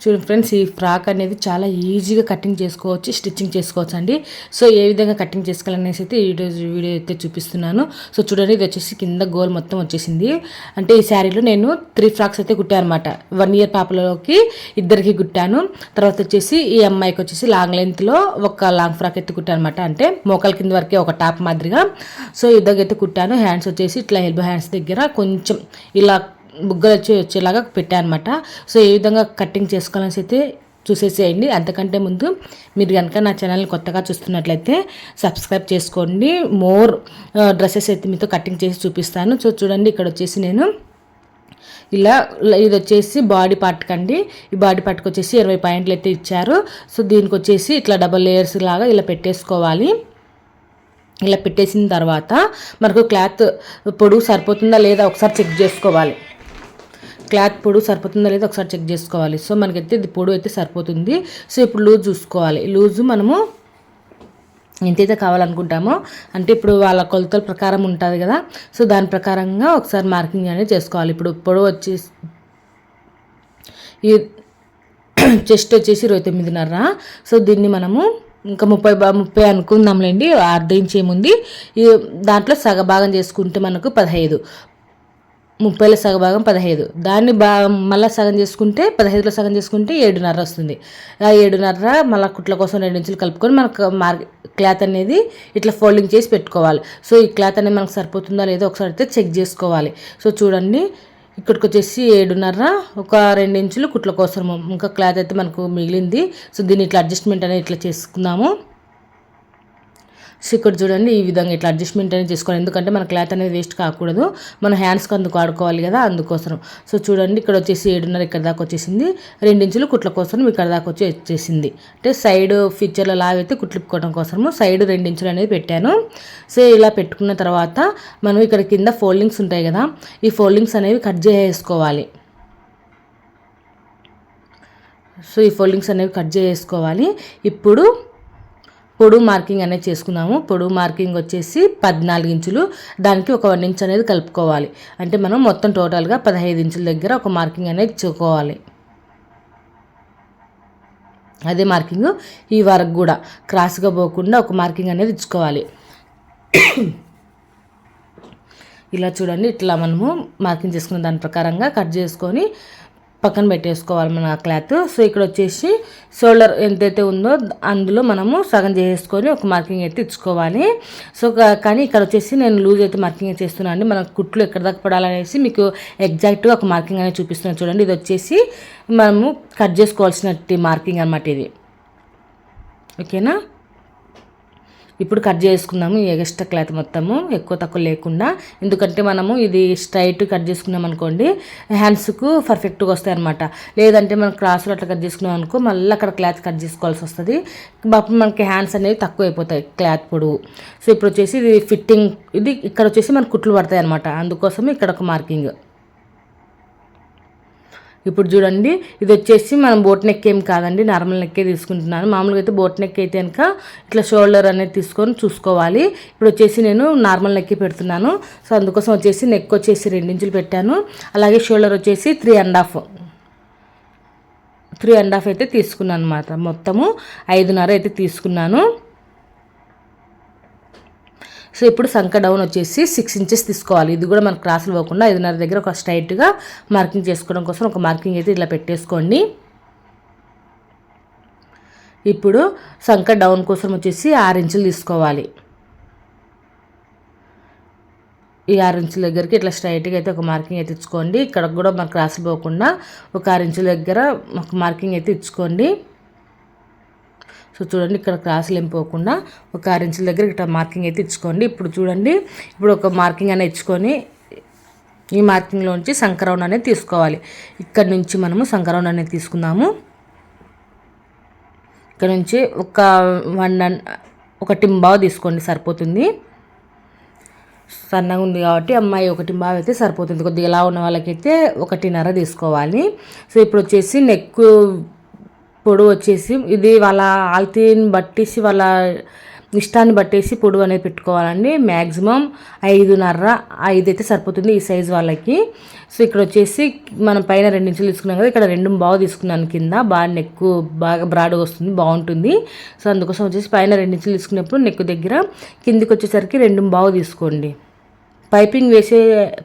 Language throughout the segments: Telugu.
చూడండి ఫ్రెండ్స్ ఈ ఫ్రాక్ అనేది చాలా ఈజీగా కటింగ్ చేసుకోవచ్చు స్టిచ్చింగ్ చేసుకోవచ్చు అండి. సో ఏ విధంగా కటింగ్ చేసుకోవాలనేసి అయితే ఈ వీడియో అయితే చూపిస్తున్నాను. సో చూడండి ఇది వచ్చేసి కింద గోల్ మొత్తం వచ్చేసింది. అంటే ఈ శారీలో నేను త్రీ ఫ్రాక్స్ అయితే కుట్టాను అనమాట వన్ ఇయర్ పాపలోకి ఇద్దరికి కుట్టాను. తర్వాత వచ్చేసి ఈ అమ్మాయికి వచ్చేసి లాంగ్ లెంత్లో ఒక లాంగ్ ఫ్రాక్ అయితే కుట్టాను అనమాట అంటే మోకాల కింద వరకే ఒక టాప్ మాదిరిగా. సో ఇద్దరికి అయితే కుట్టాను. హ్యాండ్స్ వచ్చేసి ఇట్లా ఎల్బో హ్యాండ్స్ దగ్గర కొంచెం ఇలా బుగ్గలు వచ్చి వచ్చేలాగా పెట్టానమాట. అనమాట సో ఏ విధంగా కటింగ్ చేసుకోవాలని అయితే చూసేసేయండి. అంతకంటే ముందు మీరు కనుక నా ఛానల్ని కొత్తగా చూస్తున్నట్లయితే సబ్స్క్రైబ్ చేసుకోండి. మోర్ డ్రెస్సెస్ అయితే మీతో కటింగ్ చేసి చూపిస్తాను. సో చూడండి ఇక్కడ వచ్చేసి నేను ఇలా ఇది వచ్చేసి బాడీ పార్ట్ కండి ఈ బాడీ పార్ట్కి వచ్చేసి ఇరవై పాయింట్లు అయితే ఇచ్చారు. సో దీనికి వచ్చేసి ఇట్లా డబల్ లేయర్స్ లాగా ఇలా పెట్టేసుకోవాలి. ఇలా పెట్టేసిన తర్వాత మనకు క్లాత్ పొడుగు సరిపోతుందా లేదా ఒకసారి చెక్ చేసుకోవాలి. క్లాత్ పొడు సరిపోతుందా లేదా ఒకసారి చెక్ చేసుకోవాలి. సో మనకైతే ఇది పొడు అయితే సరిపోతుంది. సో ఇప్పుడు లూజ్ చూసుకోవాలి. లూజు మనము ఎంతైతే కావాలనుకుంటామో అంటే ఇప్పుడు వాళ్ళ కొలతల ప్రకారం ఉంటుంది కదా సో దాని ప్రకారంగా ఒకసారి మార్కింగ్ అనేది చేసుకోవాలి. ఇప్పుడు పొడవు వచ్చేసి ఈ చెస్ట్ వచ్చేసి ఇరవై తొమ్మిదిన్నర. సో దీన్ని మనము ఇంకా ముప్పై బా ముప్పై అనుకుందాంలేండి. అర్ధ ఇంచ్ ఏముంది? ఈ దాంట్లో సగభాగం చేసుకుంటే మనకు పదహైదు. ముప్పైలో సగభాగం పదహైదు. దాన్ని బా మళ్ళీ సగం చేసుకుంటే పదహైదులో సగం చేసుకుంటే ఏడున్నర వస్తుంది. ఆ ఏడున్నర మళ్ళీ కుట్ల కోసం రెండు ఇంచులు కలుపుకొని మనకు మార్ క్లాత్ అనేది ఇట్లా ఫోల్డింగ్ చేసి పెట్టుకోవాలి. సో ఈ క్లాత్ అనేది మనకు సరిపోతుందా లేదో ఒకసారి అయితే చెక్ చేసుకోవాలి. సో చూడండి. ఇక్కడికి వచ్చేసి ఏడున్నర ఒక రెండు ఇంచులు కుట్ల కోసము. ఇంకా క్లాత్ అయితే మనకు మిగిలింది. సో దీన్ని ఇట్లా అడ్జస్ట్మెంట్ అనేది ఇట్లా చేసుకుందాము. సో ఇక్కడ చూడండి ఈ విధంగా ఇట్లా అడ్జస్ట్మెంట్ అనేది చేసుకోవాలి ఎందుకంటే మన క్లాత్ అనేది వేస్ట్ కాకూడదు. మన హ్యాండ్స్కి అందుకు ఆడుకోవాలి కదా అందుకోసం సో చూడండి ఇక్కడ వచ్చేసి ఏడున్నర ఇక్కడ దాకా వచ్చేసింది. రెండించులు కుట్ల కోసం ఇక్కడ దాకా వచ్చి వచ్చేసింది. అంటే సైడ్ ఫీచర్ల లాగైతే కుట్లిప్పుకోవడం కోసము సైడ్ రెండించులు అనేది పెట్టాను. సో ఇలా పెట్టుకున్న తర్వాత మనం ఇక్కడ కింద ఫోల్డింగ్స్ ఉంటాయి కదా ఈ ఫోల్డింగ్స్ అనేవి కట్ చేసుకోవాలి సో ఈ ఫోల్డింగ్స్ అనేవి కట్ చేసుకోవాలి ఇప్పుడు పొడుగు మార్కింగ్ అనేది చేసుకున్నాము. పొడుగు మార్కింగ్ వచ్చేసి పద్నాలుగు ఇంచులు. దానికి ఒక వన్ ఇంచ్ అనేది కలుపుకోవాలి. అంటే మనం మొత్తం టోటల్గా పదహైదు ఇంచుల దగ్గర ఒక మార్కింగ్ అనేది ఇచ్చుకోవాలి అదే మార్కింగ్ ఈ వరకు కూడా. క్రాస్గా పోకుండా ఒక మార్కింగ్ అనేది ఇచ్చుకోవాలి. ఇలా చూడండి. ఇట్లా మనము మార్కింగ్ చేసుకున్న దాని ప్రకారంగా కట్ చేసుకొని పక్కన పెట్టేసుకోవాలి మన క్లాత్. సో ఇక్కడ వచ్చేసి షోల్డర్ ఎంతైతే ఉందో అందులో మనము సగం చేసుకొని ఒక మార్కింగ్ అయితే ఇచ్చుకోవాలి. సో కానీ ఇక్కడ వచ్చేసి నేను లూజ్ అయితే మార్కింగ్ చేస్తున్నాను అండి. మన కుట్లు ఎక్కడ దాకా పడాలనేసి మీకు ఎగ్జాక్ట్గా ఒక మార్కింగ్ అనేది చూపిస్తున్నాను చూడండి. ఇది వచ్చేసి మనము కట్ చేసుకోవాల్సిన మార్కింగ్ అనమాట ఇది. ఓకేనా? ఇప్పుడు కట్ చేసుకుందాము ఈ ఎగస్ట్రా క్లాత్ మొత్తము ఎక్కువ తక్కువ లేకుండా. ఎందుకంటే మనము ఇది స్ట్రైట్ కట్ చేసుకున్నాం అనుకోండి హ్యాండ్స్కు పర్ఫెక్ట్గా వస్తాయి అనమాట లేదంటే మనం క్రాస్లో అట్లా కట్ చేసుకున్నాం అనుకో మళ్ళీ అక్కడ క్లాత్ కట్ చేసుకోవాల్సి వస్తుంది. అప్పుడు మనకి హ్యాండ్స్ అనేవి తక్కువ అయిపోతాయి క్లాత్ పొడవు. సో ఇప్పుడు వచ్చేసి ఇది ఫిట్టింగ్ ఇది ఇక్కడ వచ్చేసి మనకు కుట్లు పడతాయి అనమాట అందుకోసం ఇక్కడ ఒక మార్కింగ్ ఇప్పుడు చూడండి ఇది వచ్చేసి మనం బోట్ నెక్ ఏం కాదండి నార్మల్ నెక్కే తీసుకుంటున్నాను. మామూలుగా అయితే బోట్ నెక్ అయితే కనుక ఇట్లా షోల్డర్ అనేది తీసుకొని చూసుకోవాలి. ఇప్పుడు వచ్చేసి నేను నార్మల్ నెక్కి పెడుతున్నాను. సో అందుకోసం వచ్చేసి నెక్ వచ్చేసి రెండించులు పెట్టాను. అలాగే షోల్డర్ వచ్చేసి three and half three and half అయితే తీసుకున్నాను అనమాట మొత్తము ఐదున్నర అయితే తీసుకున్నాను. సో ఇప్పుడు సంక డౌన్ వచ్చేసి సిక్స్ ఇంచెస్ తీసుకోవాలి. ఇది కూడా మనకు క్రాసులు పోకుండా ఐదున్నర దగ్గర ఒక స్ట్రైట్గా మార్కింగ్ చేసుకోవడం కోసం ఒక మార్కింగ్ అయితే ఇలా పెట్టేసుకోండి. ఇప్పుడు సంక డౌన్ కోసం వచ్చేసి ఆరు ఇంచులు తీసుకోవాలి. ఈ ఆరు ఇంచుల దగ్గరికి ఇట్లా స్ట్రైట్గా అయితే ఒక మార్కింగ్ అయితే ఇచ్చుకోండి. ఇక్కడ కూడా మనకు క్రాసులు పోకుండా ఒక ఆరు ఇంచుల దగ్గర ఒక మార్కింగ్ అయితే ఇచ్చుకోండి. సో చూడండి ఇక్కడ క్రాసులు ఏం పోకుండా ఒక ఆరు ఇంచుల దగ్గర ఇక్కడ మార్కింగ్ అయితే ఇచ్చుకోండి. ఇప్పుడు చూడండి ఇప్పుడు ఒక మార్కింగ్ అనేది ఇచ్చుకొని ఈ మార్కింగ్లోంచి సంక్రౌండ్ అనేది తీసుకోవాలి. ఇక్కడ నుంచి మనము సంక్రౌండ్ అనేది తీసుకుందాము. ఇక్కడ నుంచి ఒక వన్ ఒక టింబావ్ తీసుకోండి సరిపోతుంది. సన్నగా ఉంది కాబట్టి అమ్మాయి ఒకటి బాగా అయితే సరిపోతుంది. కొద్దిగా ఎలా ఉన్న వాళ్ళకైతే ఒకటిన్నర తీసుకోవాలి. సో ఇప్పుడు వచ్చేసి నెక్ పొడవు వచ్చేసి ఇది వాళ్ళ ఆల్తీని బట్టేసి వాళ్ళ ఇష్టాన్ని బట్టేసి పొడవు అనేది పెట్టుకోవాలండి. మ్యాక్సిమం ఐదున్నర ఐదు అయితే సరిపోతుంది ఈ సైజు వాళ్ళకి. సో ఇక్కడ వచ్చేసి మనం పైన రెండు ఇంచులు తీసుకున్నాం కదా ఇక్కడ రెండు బాగా తీసుకున్నాను కింద. బాగా నెక్ బాగా బ్రాడ్గా వస్తుంది బాగుంటుంది. సో అందుకోసం వచ్చేసి పైన రెండు ఇంచులు తీసుకున్నప్పుడు నెక్ దగ్గర కిందికి వచ్చేసరికి రెండు బాగా తీసుకోండి. పైపింగ్ వేసే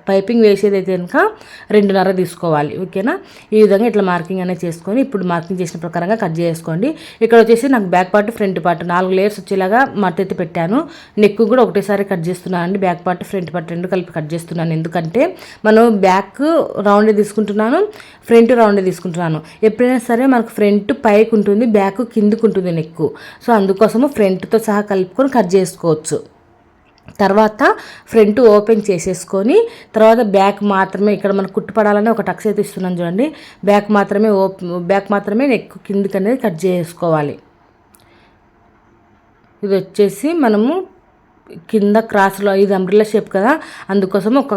పైపింగ్ వేసేది అయితే కనుక రెండున్నర తీసుకోవాలి ఓకేనా? ఈ విధంగా ఇట్లా మార్కింగ్ అనేది చేసుకొని ఇప్పుడు మార్కింగ్ చేసిన ప్రకారంగా కట్ చేసుకోండి. ఇక్కడ వచ్చేసి నాకు బ్యాక్ పార్ట్ ఫ్రంట్ పార్ట్ నాలుగు లేయర్స్ వచ్చేలాగా మట్టెత్తి పెట్టాను. నెక్ కూడా ఒకటేసారి కట్ చేస్తున్నాను అండి. బ్యాక్ పార్ట్ ఫ్రంట్ పార్ట్ రెండు కలిపి కట్ చేస్తున్నాను. ఎందుకంటే మనం బ్యాక్ రౌండ్ తీసుకుంటున్నాను ఫ్రంట్ రౌండ్ తీసుకుంటున్నాను. ఎప్పుడైనా సరే మనకు ఫ్రంట్ పైకి ఉంటుంది బ్యాక్ కిందకు ఉంటుంది నెక్ సో అందుకోసము ఫ్రంట్తో సహా కలుపుకొని కట్ చేసుకోవచ్చు. తర్వాత ఫ్రంట్ ఓపెన్ చేసేసుకొని తర్వాత బ్యాక్ మాత్రమే ఇక్కడ మనకు కుట్టుపడాలని ఒక టక్స్ అయితే ఇస్తున్నాను చూడండి. బ్యాక్ మాత్రమే ఓప్ బ్యాక్ మాత్రమే నెక్ కిందికి అనేది కట్ చేసుకోవాలి. ఇది వచ్చేసి మనము కింద క్రాస్లో ఇది అంబ్రిల్లా షేప్ కదా. అందుకోసం ఒక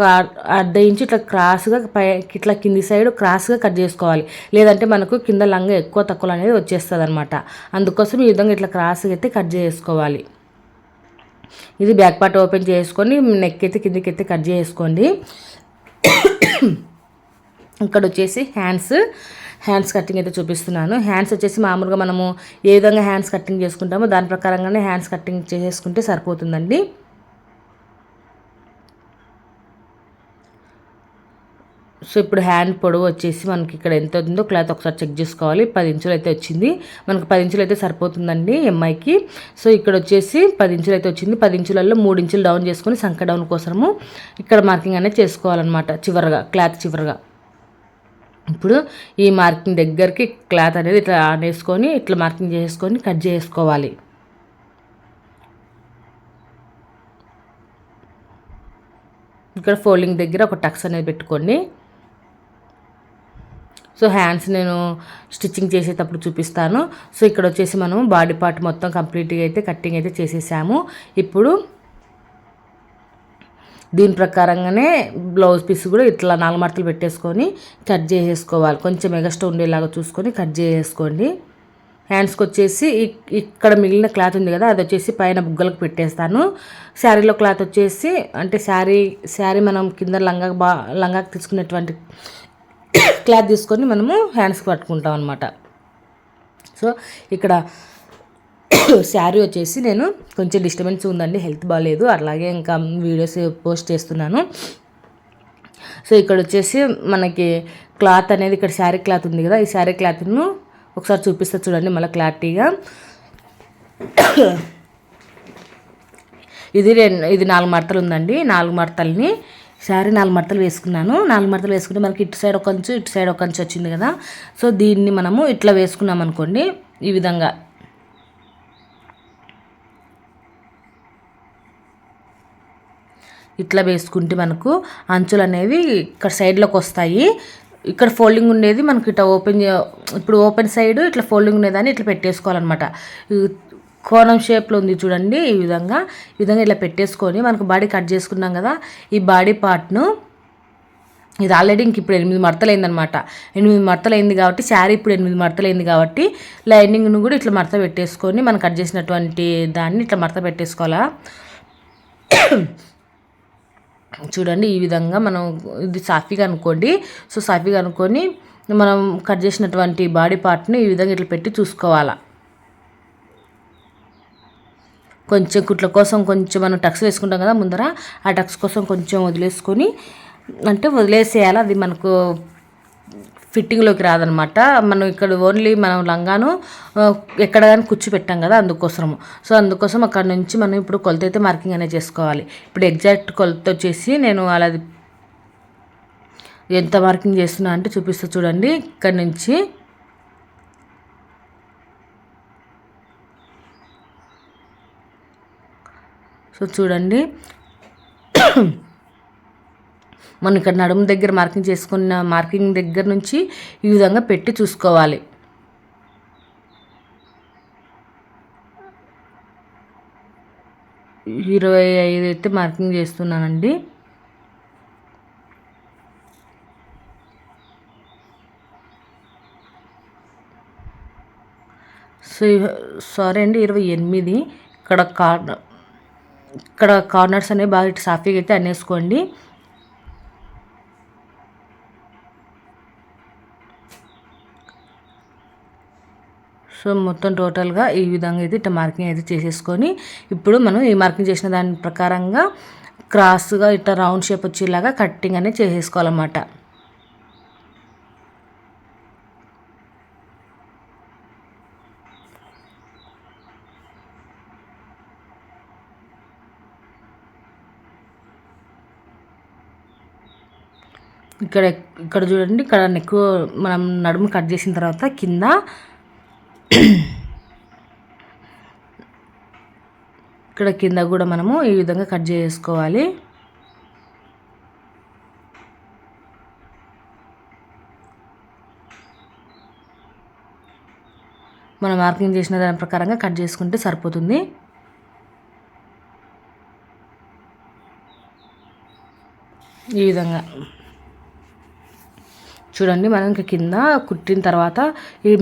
అర్ధ ఇంచు ఇట్లా క్రాస్గా పై ఇట్లా కింది సైడ్ క్రాస్గా కట్ చేసుకోవాలి. లేదంటే మనకు కింద లంగా ఎక్కువ తక్కువ అనేది వచ్చేస్తుంది అనమాట అందుకోసం ఈ విధంగా ఇట్లా క్రాస్గా అయితే కట్ చేసుకోవాలి. ఇది బ్యాక్ పార్ట్ ఓపెన్ చేసుకొని నెక్ అయితే కిందకి అయితే కట్ చేసుకోండి. ఇక్కడ వచ్చేసి హ్యాండ్స్ హ్యాండ్స్ కటింగ్ అయితే చూపిస్తున్నాను. హ్యాండ్స్ వచ్చేసి మామూలుగా మనము ఏ విధంగా హ్యాండ్స్ కటింగ్ చేసుకుంటామో దాని ప్రకారంగానే హ్యాండ్స్ కటింగ్ చేసుకుంటే సరిపోతుందండి. సో ఇప్పుడు హ్యాండ్ పొడవు వచ్చేసి మనకి ఇక్కడ ఎంత ఉందో క్లాత్ ఒకసారి చెక్ చేసుకోవాలి. పది ఇంచులు అయితే వచ్చింది. మనకు పది ఇంచులు అయితే సరిపోతుందండి ఎంఐకి సో ఇక్కడ వచ్చేసి పది ఇంచులు అయితే వచ్చింది. పది ఇంచులలో మూడు ఇంచులు డౌన్ చేసుకొని సంఖ డౌన్ కోసము ఇక్కడ మార్కింగ్ అనేది చేసుకోవాలన్నమాట చివరగా క్లాత్ చివరగా. ఇప్పుడు ఈ మార్కింగ్ దగ్గరికి క్లాత్ అనేది ఇట్లా వేసుకొని ఇట్లా మార్కింగ్ చేసుకొని కట్ చేసుకోవాలి. ఇక్కడ ఫోల్డింగ్ దగ్గర ఒక టక్స్ అనేది పెట్టుకోండి. సో హ్యాండ్స్ నేను స్టిచ్చింగ్ చేసేటప్పుడు చూపిస్తాను. సో ఇక్కడ వచ్చేసి మనం బాడీ పార్ట్ మొత్తం కంప్లీట్గా అయితే కట్టింగ్ అయితే చేసేసాము. ఇప్పుడు దీని ప్రకారంగానే బ్లౌజ్ పీస్ కూడా ఇట్లా నాలుగు మడతలు పెట్టేసుకొని కట్ చేసేసుకోవాలి. కొంచెం ఎగస్ట్రా ఉండేలాగా చూసుకొని కట్ చేసేసుకోండి. హ్యాండ్స్కి వచ్చేసి ఇక్కడ మిగిలిన క్లాత్ ఉంది కదా అది వచ్చేసి పైన బుగ్గలకు పెట్టేస్తాను. శారీలో క్లాత్ వచ్చేసి అంటే శారీ శారీ మనం కింద లంగా బా లంగాకి తీసుకునేటువంటి క్లాత్ తీసుకొని మనము హ్యాండ్స్కి పట్టుకుంటాం అనమాట సో ఇక్కడ శారీ వచ్చేసి నేను కొంచెం డిస్టర్బెన్స్ ఉందండి హెల్త్ బాగాలేదు అలాగే ఇంకా వీడియోస్ పోస్ట్ చేస్తున్నాను. సో ఇక్కడ వచ్చేసి మనకి క్లాత్ అనేది ఇక్కడ శారీ క్లాత్ ఉంది కదా ఈ శారీ క్లాత్ను ఒకసారి చూపిస్తా చూడండి మళ్ళీ క్లారిటీగా. ఇది రెండు ఇది నాలుగు మడతలు ఉందండి నాలుగు మడతల్ని శారీ నాలుగు మడతలు వేసుకున్నాను. నాలుగు మడతలు వేసుకుంటే మనకి ఇటు సైడ్ ఒక అంచు ఇటు సైడ్ ఒక అంచు వచ్చింది కదా. సో దీన్ని మనము ఇట్లా వేసుకున్నాం అనుకోండి. ఈ విధంగా. ఇట్లా వేసుకుంటే మనకు అంచులు అనేవి ఇక్కడ సైడ్లోకి వస్తాయి. ఇక్కడ ఫోల్డింగ్ ఉండేది మనకి ఇట్లా ఓపెన్ ఇప్పుడు ఓపెన్ సైడ్ ఇట్లా ఫోల్డింగ్ ఉండేదాన్ని ఇట్లా పెట్టేసుకోవాలన్నమాట. కోణం షేప్లో ఉంది చూడండి ఈ విధంగా. ఈ విధంగా ఇలా పెట్టేసుకొని మనకు బాడీ కట్ చేసుకున్నాం కదా ఈ బాడీ పార్ట్ను ఇది ఆల్రెడీ ఇంక ఇప్పుడు ఎనిమిది మడతలు ఎనిమిది మడతలు అయింది కాబట్టి శారీ ఇప్పుడు ఎనిమిది మడతలు అయింది కాబట్టి లైనింగ్ను కూడా ఇట్లా మడత పెట్టేసుకొని మనం కట్ చేసినటువంటి దాన్ని ఇట్లా మడత పెట్టేసుకోవాలా. చూడండి ఈ విధంగా మనం ఇది సాఫీగా అనుకోండి. సో సాఫీగా అనుకొని మనం కట్ చేసినటువంటి బాడీ పార్ట్ని ఈ విధంగా ఇట్లా పెట్టి చూసుకోవాలా. కొంచెం కుట్ల కోసం కొంచెం మనం టక్స్ వేసుకుంటాం కదా ముందర ఆ టక్స్ కోసం కొంచెం వదిలేసుకొని అంటే వదిలేసేయాలి. అది మనకు ఫిట్టింగ్లోకి రాదనమాట. మనం ఇక్కడ ఓన్లీ మనం లంగాను ఎక్కడ కానీ కుచ్చి పెట్టాం కదా అందుకోసము. సో అందుకోసం అక్కడ నుంచి మనం ఇప్పుడు కొలత అయితే మార్కింగ్ అనేది చేసుకోవాలి. ఇప్పుడు ఎగ్జాక్ట్ కొలత వచ్చేసి నేను అలా ఎంత మార్కింగ్ చేస్తున్నా అంటే చూపిస్తా చూడండి. ఇక్కడ నుంచి సో చూడండి. మనం ఇక్కడ నడుము దగ్గర మార్కింగ్ చేసుకున్న మార్కింగ్ దగ్గర నుంచి ఈ విధంగా పెట్టి చూసుకోవాలి. ఇరవై ఐదు అయితే మార్కింగ్ చేస్తున్నానండి. సో సారీ అండి ఇరవై ఎనిమిది. ఇక్కడ కార్ ఇక్కడ కార్నర్స్ అనేవి బాగా ఇటు సాఫీగా అయితే అనేసుకోండి. సో మొత్తం టోటల్గా ఈ విధంగా అయితే ఇట్లా మార్కింగ్ అయితే చేసేసుకొని ఇప్పుడు మనం ఈ మార్కింగ్ చేసిన దాని ప్రకారంగా క్రాస్గా ఇట్లా రౌండ్ షేప్ వచ్చేలాగా కట్టింగ్ అనేది చేసేసుకోవాలన్నమాట. ఇక్కడ ఇక్కడ చూడండి ఇక్కడ నెక్ మనం నడుము కట్ చేసిన తర్వాత కింద ఇక్కడ కింద కూడా మనము ఈ విధంగా కట్ చేసుకోవాలి. మనం మార్కింగ్ చేసిన దాని ప్రకారంగా కట్ చేసుకుంటే సరిపోతుంది. ఈ విధంగా. చూడండి మనం ఇంకా కింద కుట్టిన తర్వాత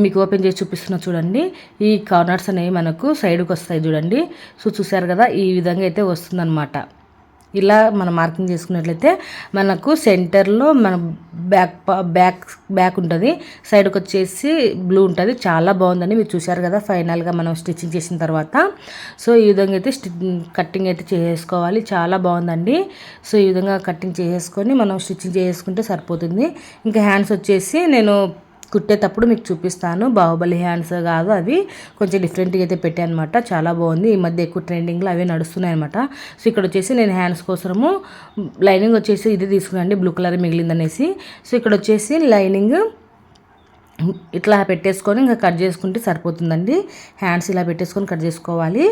మీకు ఓపెన్ చేసి చూపిస్తున్నా చూడండి ఈ కార్నర్స్ అనేవి మనకు సైడ్కి వస్తాయి చూడండి. సో చూసారు కదా ఈ విధంగా అయితే వస్తుందన్నమాట. ఇలా మనం మార్కింగ్ చేసుకున్నట్లయితే మనకు సెంటర్లో మన బ్యాక్ బ్యాక్ బ్యాక్ ఉంటుంది. సైడ్కి వచ్చేసి బ్లూ ఉంటుంది. చాలా బాగుందని మీరు చూసారు కదా ఫైనల్గా మనం స్టిచ్చింగ్ చేసిన తర్వాత. సో ఈ విధంగా అయితే స్టి కట్టింగ్ అయితే చేసుకోవాలి. చాలా బాగుందండి. సో ఈ విధంగా కట్టింగ్ చేసుకొని మనం స్టిచ్చింగ్ చేసుకుంటే సరిపోతుంది. ఇంకా హ్యాండ్స్ వచ్చేసి నేను కుట్టేటప్పుడు మీకు చూపిస్తాను. బాహుబలి హ్యాండ్స్ కాదు అవి. కొంచెం డిఫరెంట్గా అయితే పెట్టాను అనమాట చాలా బాగుంది. ఈ మధ్య ఎక్కువ ట్రెండింగ్లో అవే నడుస్తున్నాయి అనమాట సో ఇక్కడ వచ్చేసి నేను హ్యాండ్స్ కోసము లైనింగ్ వచ్చేసి ఇది తీసుకున్నాండి బ్లూ కలర్ మిగిలిందనేసి. సో ఇక్కడ వచ్చేసి లైనింగ్ ఇట్లా పెట్టేసుకొని ఇంకా కట్ చేసుకుంటే సరిపోతుందండి. హ్యాండ్స్ ఇలా పెట్టేసుకొని కట్ చేసుకోవాలి.